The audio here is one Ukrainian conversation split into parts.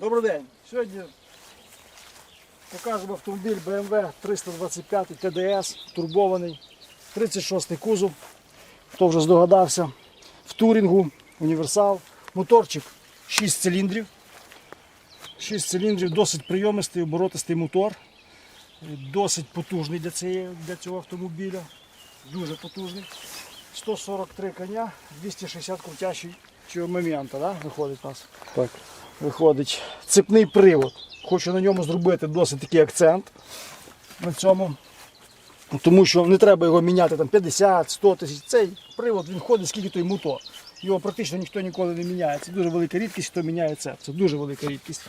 Добрий день. Сьогодні покажемо автомобіль BMW 325 TDS, турбований, 36 кузов. Хто вже здогадався, в турінгу, універсал, моторчик 6 циліндрів. 6 циліндрів, досить прийомистий, оборотистий мотор. Досить потужний для, цієї, для цього автомобіля. Дуже потужний. 143 коня, 260 крутящий моменту, да? виходить у нас Так. Виходить цепний привод. Хочу на ньому зробити досить такий акцент на цьому. Тому що не треба його міняти там 50-100 тисяч. Цей привод він ходить скільки той мотор. Його практично ніхто ніколи не міняє. Це дуже велика рідкість, хто міняє це. Це дуже велика рідкість.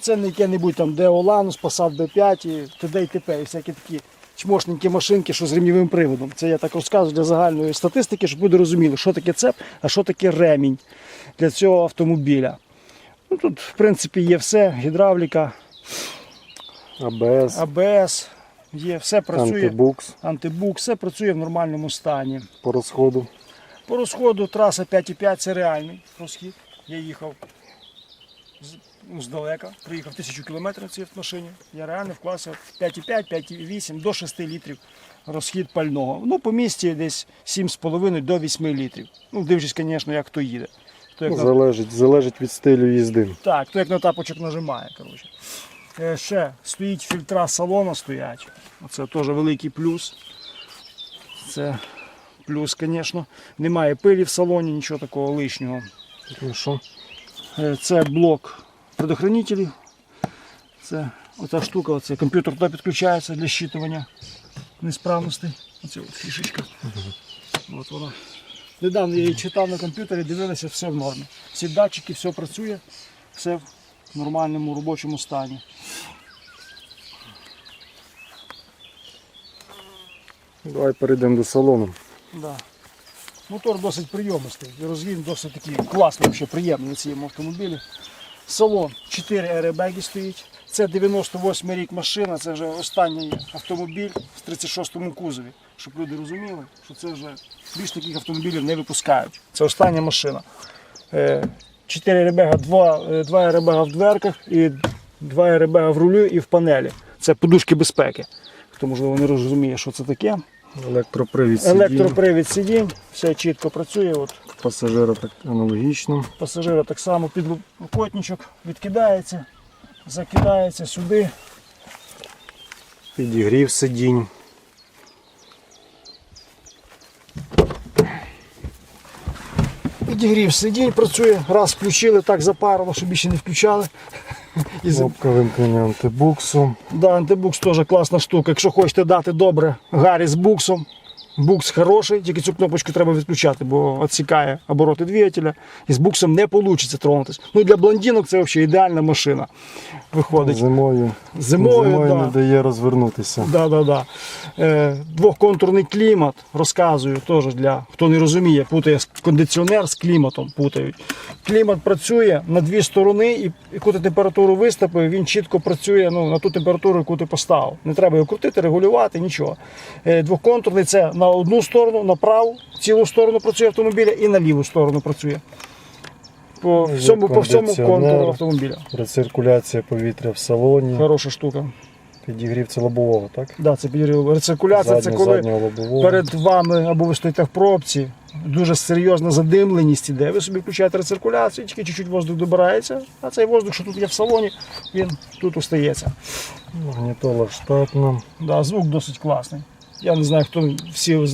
Це не яке-небудь там Деоланус, Passat B5, і т.д. і т.п. і всякі такі чмошненькі машинки, що з ремнівим приводом. Це я так розказую для загальної статистики, щоб люди розуміли, що таке цеп, а що таке ремінь для цього автомобіля. Ну, тут, в принципі, є все, гідравліка, АБС, АБС, є, все працює, антибукс антибук, все працює в нормальному стані. по розходу. По розходу траса 5,5 це реальний розхід. Я їхав ну, здалека, приїхав тисячу кілометрів на цій машині. Я реально вклався 5,5, 5,8 до 6 літрів розхід пального. Ну, по місті десь 7,5 до 8 літрів. Ну, дивлячись, звісно, як хто їде. Хто як на- Залежить, залежить від стилю їзди. Так, то як на тапочок нажимає. Коротше. Е, Ще стоїть фільтра салону стоять. Це теж великий плюс. Це плюс, звісно. Немає пилі в салоні, нічого такого лишнього. Ну? Е, Це блок предохранителів. Це оця штука, оце комп'ютер туди підключається для щитування несправностей. Оце от фішечка. От вона. Недавно я її читав на комп'ютері, дивилися, все в нормі. Всі датчики, все працює, все в нормальному робочому стані. Давай перейдемо до салону. Да. Мотор досить прийомистий, розгін досить такий класний, приємний на цьому автомобілі. Салон 4 аербеги стоїть. Це 98 рік машина, це вже останній автомобіль в 36-му кузові. Щоб люди розуміли, що це вже більш таких автомобілів не випускають. Це остання машина. Е, 4 аербега, 2, 2 аербега в дверках і 2 аербега в рулю і в панелі. Це подушки безпеки. Хто можливо не розуміє, що це таке. Електропривід сидінь. Електропривід сидінь, все чітко працює. От Пасажира так аналогічно. пасажира так само під підлокотничок відкидається, закидається сюди. Підігрів сидінь. Підігрів сидінь, працює, раз включили, так запарило, щоб більше не включали. І Кнопка вимкнення антибуксу. Да, антибукс теж класна штука. Якщо хочете дати добре гарі з буксом, букс хороший, тільки цю кнопочку треба відключати, бо відсікає обороти двигателя. І з буксом не вийде тронутися. Ну для блондинок це взагалі ідеальна машина. Виходить. Зимою, Зимою, зимою да. не дає розвернутися. Да, да, да. Е, двохконтурний клімат, розказую теж для хто не розуміє, путає кондиціонер з кліматом. Путають. Клімат працює на дві сторони, і яку ти температуру виставив, він чітко працює ну, на ту температуру, яку ти поставив. Не треба його крутити, регулювати, нічого. Е, двохконтурний це на одну сторону, на праву, цілу сторону працює автомобіля і на ліву сторону працює. По всьому, по всьому контуру автомобіля. Рециркуляція повітря в салоні. Хороша штука. Підігрів це лобового, так? Да, це підігрів. Рециркуляція це коли перед вами або ви стоїте в пробці, дуже серйозна задимленість іде. Ви собі включаєте рециркуляцію, тільки чуть-чуть воздух добирається, а цей воздух, що тут є в салоні, він тут остається. Магнітола штатна. Да, звук досить класний. Я не знаю, хто всі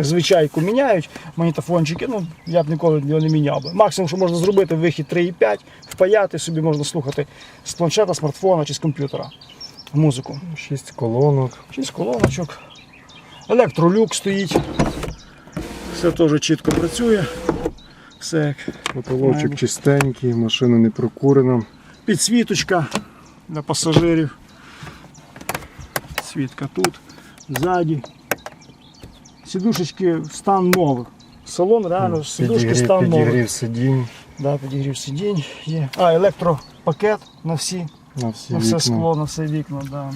звичайку міняють магнітофончики, ну я б ніколи його не міняв би. Максимум, що можна зробити, вихід 3,5, впаяти собі можна слухати з планшета, смартфона чи з комп'ютера музику. Шість колонок. Шість колоночок. Електролюк стоїть. Все теж чітко працює. Все як Потолочок чистенький, машина не прокурена. підсвіточка для пасажирів. Світка тут, ззаді. Сідушечки стан нових. Салон реально сідушки Підігрів, стан нових. підігрів сидінь Да, підігрів сидінь є. А, електропакет на всі, на всі на все вікна. скло, на все вікна. Да.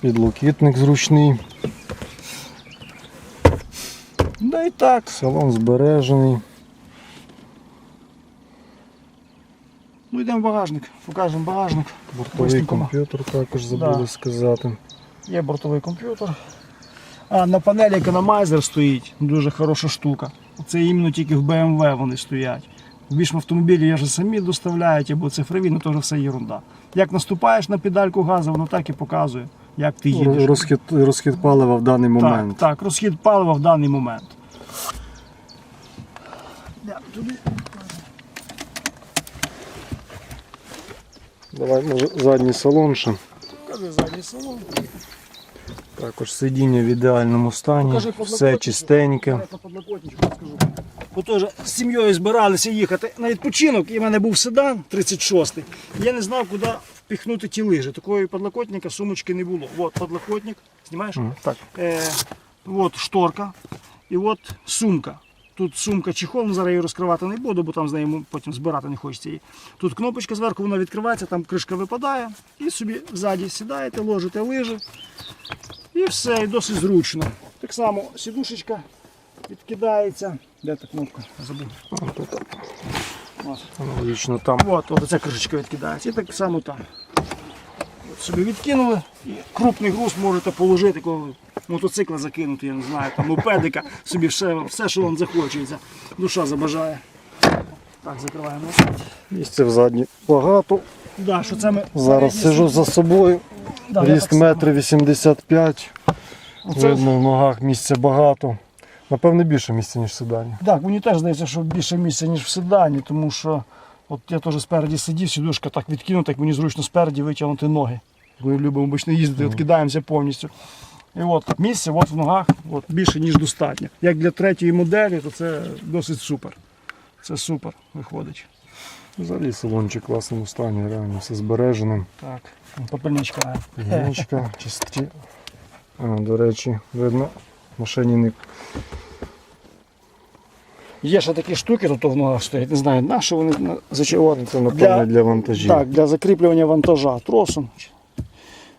Підлокітник зручний. Да і так. Салон збережений. Ну йдемо в багажник, покажемо багажник. Бортовий комп'ютер також забули Да. сказати. Є бортовий комп'ютер. А на панелі економайзер стоїть, дуже хороша штука. Це іменно тільки в BMW вони стоять. В більшому автомобілі є вже самі доставляють або цифрові, ну то вже все ерунда. Як наступаєш на педальку газу, воно так і показує, як ти їдеш. Розхід, розхід палива в даний момент. Так, так, розхід палива в даний момент. Давай, може, задній салон ще. Покажи задній салон. Також сидіння в ідеальному стані, все чистеньке. Теж з сім'єю збиралися їхати на відпочинок, і в мене був седан 36-й. Я не знав, куди впихнути ті лижі. Такої подлокотника сумочки не було. От подлокотник, знімаєш? М, Так. Е, от шторка і от сумка. Тут сумка чехол, зараз її розкривати не буду, бо там з нею потім збирати не хочеться її. Тут кнопочка зверху, вона відкривається, там кришка випадає, і собі ззаді сідаєте, ложите лижи. І все, і досить зручно. Так само сідушечка відкидається. Де та кнопка? Забув. Аналогічно там. От, от ця кришечка відкидається. І так само там. От собі відкинули і крупний груз можете положити, такого мотоцикла закинути, я не знаю, там мопедика, собі все, все, що вам захочеться. Душа забажає. Так, закриваємо. Місця в задній багато. Да, що це ми Зараз сижу за собою. Да, я Ріст так само. метр вісімдесят п'ять. Оце- Видно, в ногах місця багато. Напевне, більше місця, ніж в седані. Так, мені теж здається, що більше місця, ніж в седані, тому що от я теж спереді сидів, сідушка так відкинута, як мені зручно спереді витягнути ноги. Ми любимо обично їздити, відкидаємося повністю. І от місце от в ногах от, більше, ніж достатньо. Як для третьої моделі, то це досить супер. Це супер виходить. Взагалі салончик в класному стані, реально все збережено. Так, попельничка. Гіночка, чисті. А, до речі, видно, машині не Є ще такі штуки, тут в ногах стоять, не знаю, на що вони на- це напевне для, вантажів. Так, для закріплювання вантажа тросом. чи-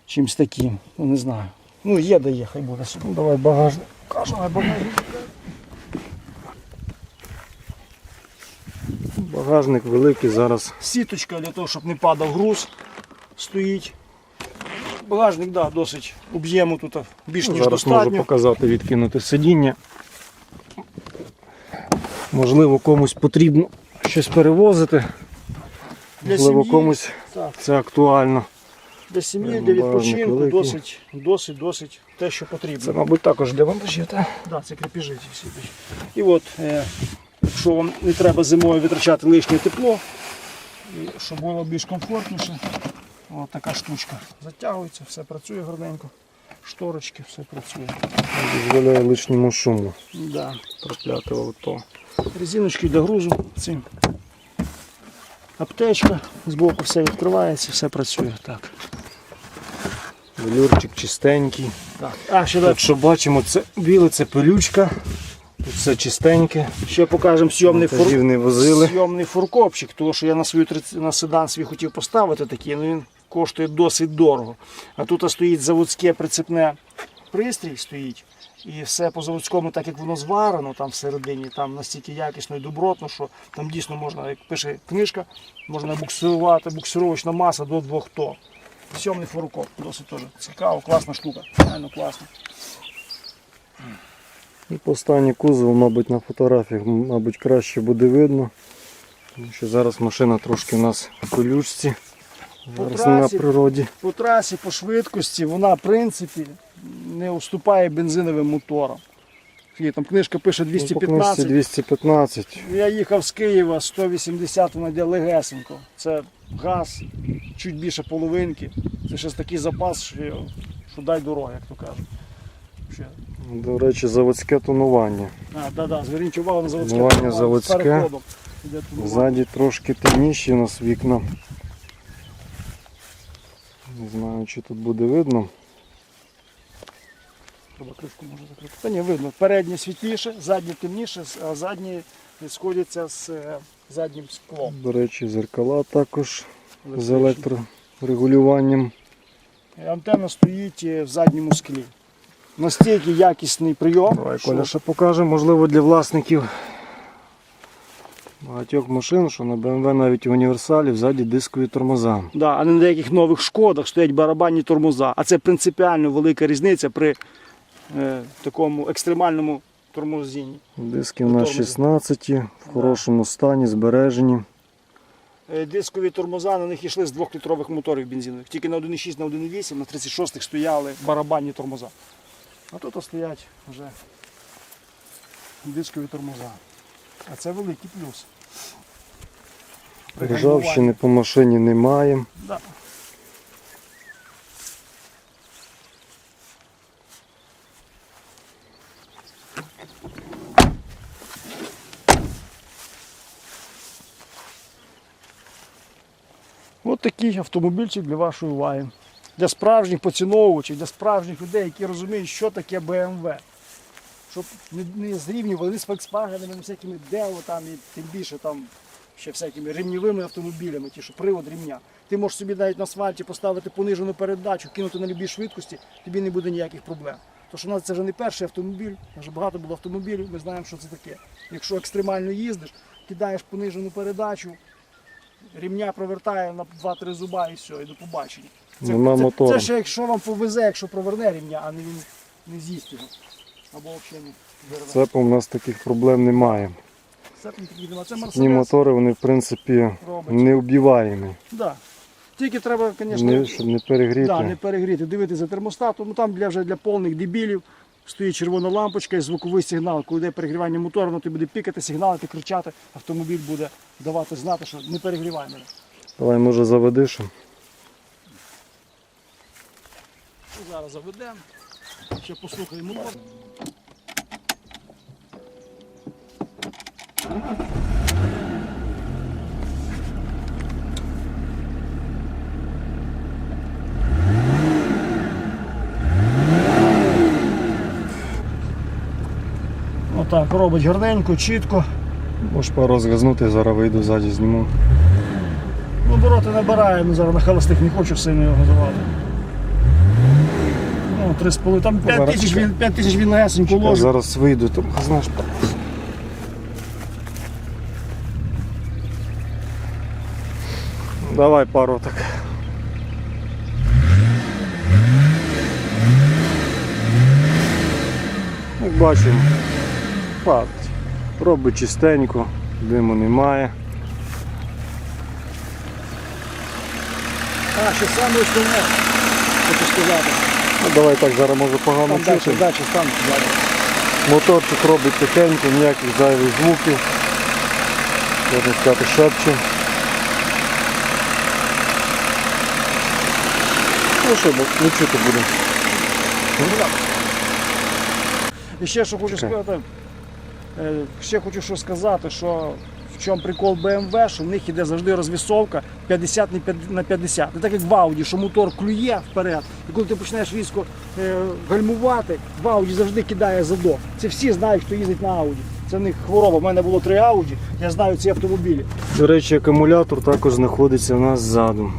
Чимсь таким. Ну не знаю. Ну є де є, хай буде. Ну, давай багажник. Кажу, або Багажник великий зараз. сіточка для того, щоб не падав груз, стоїть. Багажник, да, досить об'єму тут більш ніж Зараз можу показати відкинути сидіння. Можливо, комусь потрібно щось перевозити. Для Можливо, сім'ї, комусь так, це актуально. для сім'ї, Прямо для відпочинку великий. досить, досить, досить те, що потрібно. Це, мабуть, також для вантажів. так? Да, це крепежі ці всі. І от, е, якщо вам не треба зимою витрачати лишнє тепло, і щоб було більш комфортніше, от така штучка затягується, все працює гарненько. Шторочки, все працює. Дозволяє лишньому шуму Да. трапляти авто. Резиночки для грузу. Ці. Аптечка, збоку все відкривається, все працює. Так. Велюрчик чистенький. так. А, ще, Тут що бачимо, це біле, це пилючка. Тут все чистеньке. ще покажемо сйомний фур... Возили. Сйомний фуркопчик, тому що я на свою на седан свій хотів поставити такий, але він коштує досить дорого. А тут стоїть заводське прицепне пристрій стоїть. І все по заводському, так як воно зварено там всередині, там настільки якісно і добротно, що там дійсно можна, як пише книжка, можна буксирувати, буксировочна маса до 2 тонн. Сьомний фуркоп, досить теж цікаво, класна штука, реально класна. І по стані кузову, мабуть, на фотографіях мабуть, краще буде видно. Тому що зараз машина трошки у нас в пилючці. По Зараз не на природі. по трасі, по швидкості, вона в принципі не уступає бензиновим моторам. Там книжка пише Ну, 215. книжці 215. Я їхав з Києва 180 вона йде легесенько. Це газ, чуть більше половинки. Це ще такий запас, що, що дай дорога, як то кажуть. До речі, заводське тонування. А, да, да, зверніть увагу на заводське. Тонування тонування. заводське. Ззаді трошки темніші у нас вікна. Не знаю, чи тут буде видно. Треба кришку може закрити. Та ні, видно. Переднє світліше, заднє темніше, а задні сходяться з е, заднім склом. До речі, зеркала також з електрорегулюванням. Антенна стоїть е, в задньому склі. Настільки якісний прийом. Давай, що- Коля ще покаже, можливо, для власників Багатьох машин, що на BMW навіть в універсалі взаді дискові тормоза. Да, а не на деяких нових шкодах стоять барабанні тормоза. А це принципіально велика різниця при е, такому екстремальному тормозінні. Диски у нас 16, в хорошому стані, збережені. Е, Дискові тормоза на них йшли з 2-літрових моторів бензинових. Тільки на 1,6, на 1,8, на 36-х стояли барабанні тормоза. А тут стоять вже дискові тормоза. А це великий плюс. При Ржавчини по машині немає. Да. Ось такий автомобільчик для вашої уваги. Для справжніх поціновувачів, для справжніх людей, які розуміють, що таке BMW. Щоб не, зрівнювали з Volkswagen, всякими Део там і тим більше там ще всякими ремнівими автомобілями, ті, що привод ремня. Ти можеш собі навіть на асфальті поставити понижену передачу, кинути на любій швидкості, тобі не буде ніяких проблем. Тому що у нас це вже не перший автомобіль, вже багато було автомобілів, ми знаємо, що це таке. Якщо екстремально їздиш, кидаєш понижену передачу, ремня провертає на 2-3 зуба і все, і до побачення. Це, Нема це, мотору. це ще якщо вам повезе, якщо проверне ремня, а не він не з'їсть його. Або взагалі не вирве. Цепом у нас таких проблем немає. Це, це Ні мотори, вони в принципі робить. не вбиваємі. Да. Тільки треба, звісно, Не, щоб не перегріти. да, не перегріти, дивитися за термостатом. Ну там для вже для повних дебілів стоїть червона лампочка і звуковий сигнал. Коли йде перегрівання мотора, воно тобі буде пікати, сигналити, кричати, автомобіль буде давати знати, що не перегрівай мене. Давай, може, заведеш. Ну, Зараз заведемо. Ще послухаємо мотор. Отак, робить гарненько, чітко. Можеш пару зараз вийду ззаді зніму. Ну, обороти набираємо, зараз на холостих не хочу сильно його газувати. Ну, три з половиною. Там 5 тисяч він, 5 тисяч він легесенько Я ложить. зараз вийду, там знаєш. Давай пару так. Як бачимо, палить. Робить чистенько, диму немає. А, ще саме основне, хочу сказати. Ну, давай так, зараз може погано Там чути. далі. Моторчик робить тихенько, ніяких зайвих звуків. Можна сказати, шепче. Ну що, бо не чути буде. І ще що хочу сказати, е, ще хочу що сказати, що в чому прикол BMW, що в них іде завжди розвісовка 50 на 50 Не так як в Audi, що мотор клює вперед, і коли ти починаєш різко е, гальмувати, в Audi завжди кидає задок. Це всі знають, хто їздить на Audi. Це в них хвороба. У мене було три Audi, я знаю ці автомобілі. До речі, акумулятор також знаходиться у нас ззаду.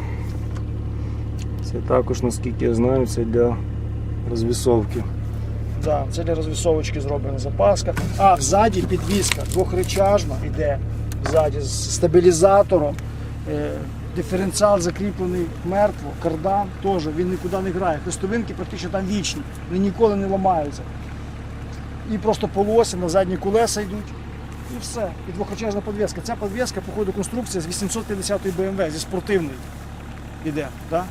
Це також, наскільки я знаю, це для розвісовки. Да, це для розвісовочки зроблена запаска. А ззаді підвіска двохречажна йде ззаді з стабілізатором. Е, диференціал закріплений мертво, кардан теж, він нікуди не грає. Хрестовинки практично там вічні, вони ніколи не ламаються. І просто полоси на задні колеса йдуть. І все. І двохречажна подвеска. Ця подвеска, по ходу конструкція з 850-ї BMW, зі спортивної йде. Да?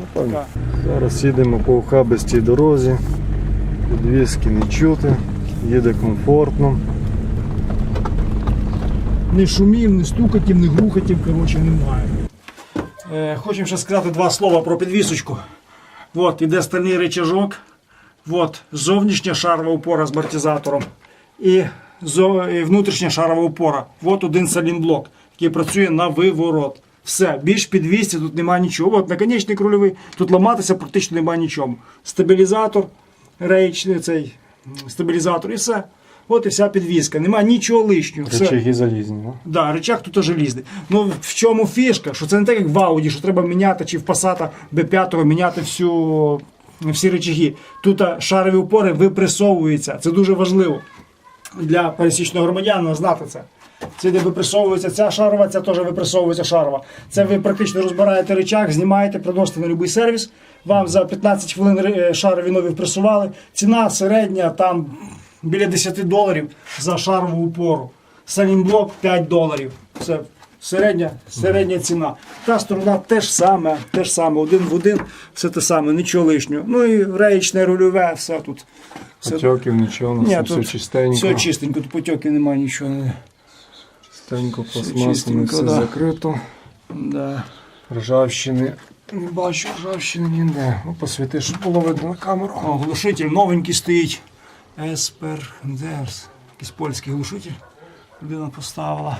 Напевно. Така. Зараз їдемо по ухабистій дорозі. Підвіски не чути, їде комфортно. Ні шумів, ні стукатів, ні грухатів, коротше, немає. Е, хочемо ще сказати два слова про підвісочку. От, іде стальний речажок, от, зовнішня шарова опора з амортизатором і, внутрішня шарова опора. От один салінблок, який працює на виворот. Все, більш підвісці тут немає нічого. От наконечник рульовий, тут ламатися практично немає нічого. Стабілізатор, рейчний цей стабілізатор і все. От і вся підвіска. Немає нічого лишнього. Речаги залізні. Да? Да, речах тут желізний. Ну в чому фішка? Що це не так, як в Audi, що треба міняти чи в Passat B5 міняти всю, всі речаги. Тут шарові опори випресовуються. Це дуже важливо для пересічного громадянина знати це. Це де випресовується ця шарова, ця теж випресовується шарова. Це ви практично розбираєте речах, знімаєте, приносите на будь-який сервіс. Вам за 15 хвилин е, шарові нові впресували. Ціна середня там біля 10 доларів за шарову упору. Салінблок 5 доларів. Це середня, середня ціна. Та сторона теж саме, теж саме, один в один, все те саме, нічого лишнього. Ну і реєчне рульове, все тут. Все, Потьоків, нічого, Ні, тут все чистенько. все чистенько, тут потьоків немає нічого. Чистенько, Все пластмасами, чистенько, все да. закрито. Да. Ржавчини. Не бачу ржавчини ніде. Ну, посвіти, щоб було видно на камеру. О, глушитель новенький стоїть. Еспер-Дерс. Якийсь польський глушитель. Людина поставила.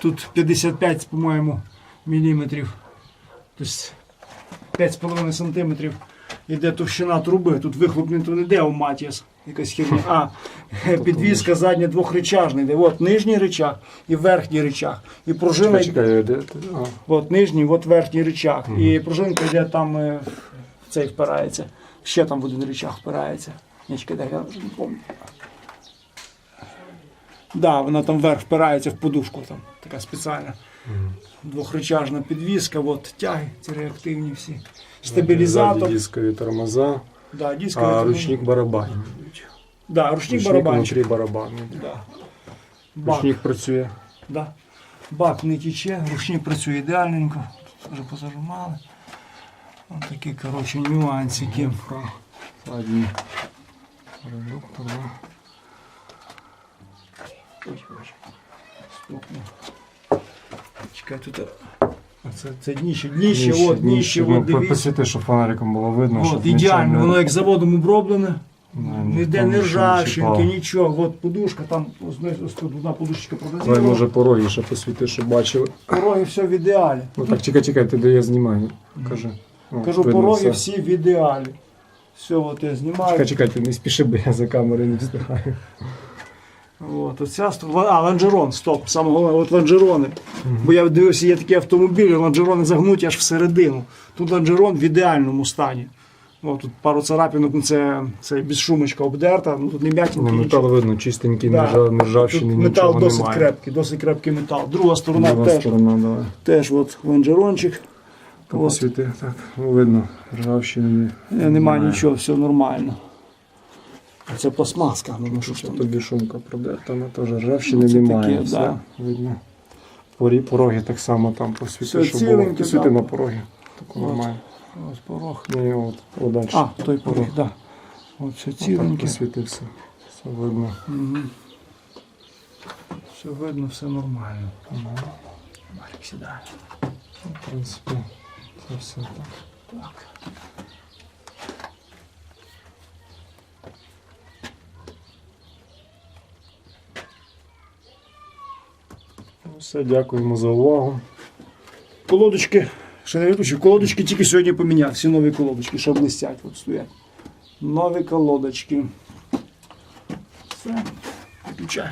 Тут 55, по-моєму, міліметрів. Тобто 5,5 сантиметрів. Іде товщина труби. Тут вихлопний то не де у Матіас. Якась херня. А, підвізка задня двохречажна йде. От нижній речах і верхній речах. І пружина. Де? А, От нижній, от верхній речах. І пружинка йде там е, в цей впирається. Ще там в один речах впирається. Ні, чекай, дай, я вже не пам'ятаю. Да, вона там вверх впирається в подушку, там така спеціальна. Двохречажна підвіска, от тяги, ці реактивні всі. Стабілізатор. Дискові тормоза, Да, дискові а тормоза. ручник барабан. Да, ручник Ручник внутрі барабану. Да. Бак. Ручник працює. Да. Бак не тече, ручник працює ідеальненько. Вже позажимали. Ось такі, коротше, нюансики. Задній редуктор. да. Ой, ой. Чекай, тут. а, Це, це дніще, дніще, от, дніще, Ну, от, дивіться. Посвіти, щоб фонариком було видно. От, щоб ідеально, не- воно як заводом оброблене. Не, Ніде не нічого ржавчинки, нічого. От подушка, там ось, ось, ось тут одна подушечка Давай, може, пороги ще посвіти, щоб бачили. Пороги все в ідеалі. Ну так, чекай, чекай, ти де я знімаю. Кажи. О, Кажу, видно пороги все. всі в ідеалі. Все, от я знімаю. Чекай, чекай, ти не спіши, бо я за камерою не встигаю. От, оця, а, лонжерон, стоп, саме головне, от лонжерони. Бо я дивився, є такі автомобілі, лонжерони загнуті аж всередину. Тут лонжерон в ідеальному стані. О, тут пару царапинок, ну, це, це безшумочка обдерта, ну тут не Ну, м'ятінки. метал видно, чистенький, Да. не ржа- не Тут метал нічого досить немає. крепкий, досить крепкий метал. Друга сторона Друга теж, сторона, давай. теж от лонжерончик. От. Посвіти, так, ну, видно, ржавчини Е, Нема нічого, все нормально. Це пластмаска, ну, ну що ж Що там. тобі шумка продерта, вона теж ржавчини Ну, це немає. таке, все да. видно. Порі, пороги так само там посвіти, Все щоб було. ціленьке, Посвіти да. на пороги. Так нормально. Ось порог. Ну і от, далі. А, той порог, так. Да. От все так ціленьке. посвіти все. Все видно. Мгм. Все видно, все нормально. Марик сідає. В принципі, все так. Так. Ну, Все, дякуємо за увагу. Колодочки, ще не виключив, колодочки тільки сьогодні поміняв. Всі нові колодочки, що блистять, от стоять. Нові колодочки. Все, виключай.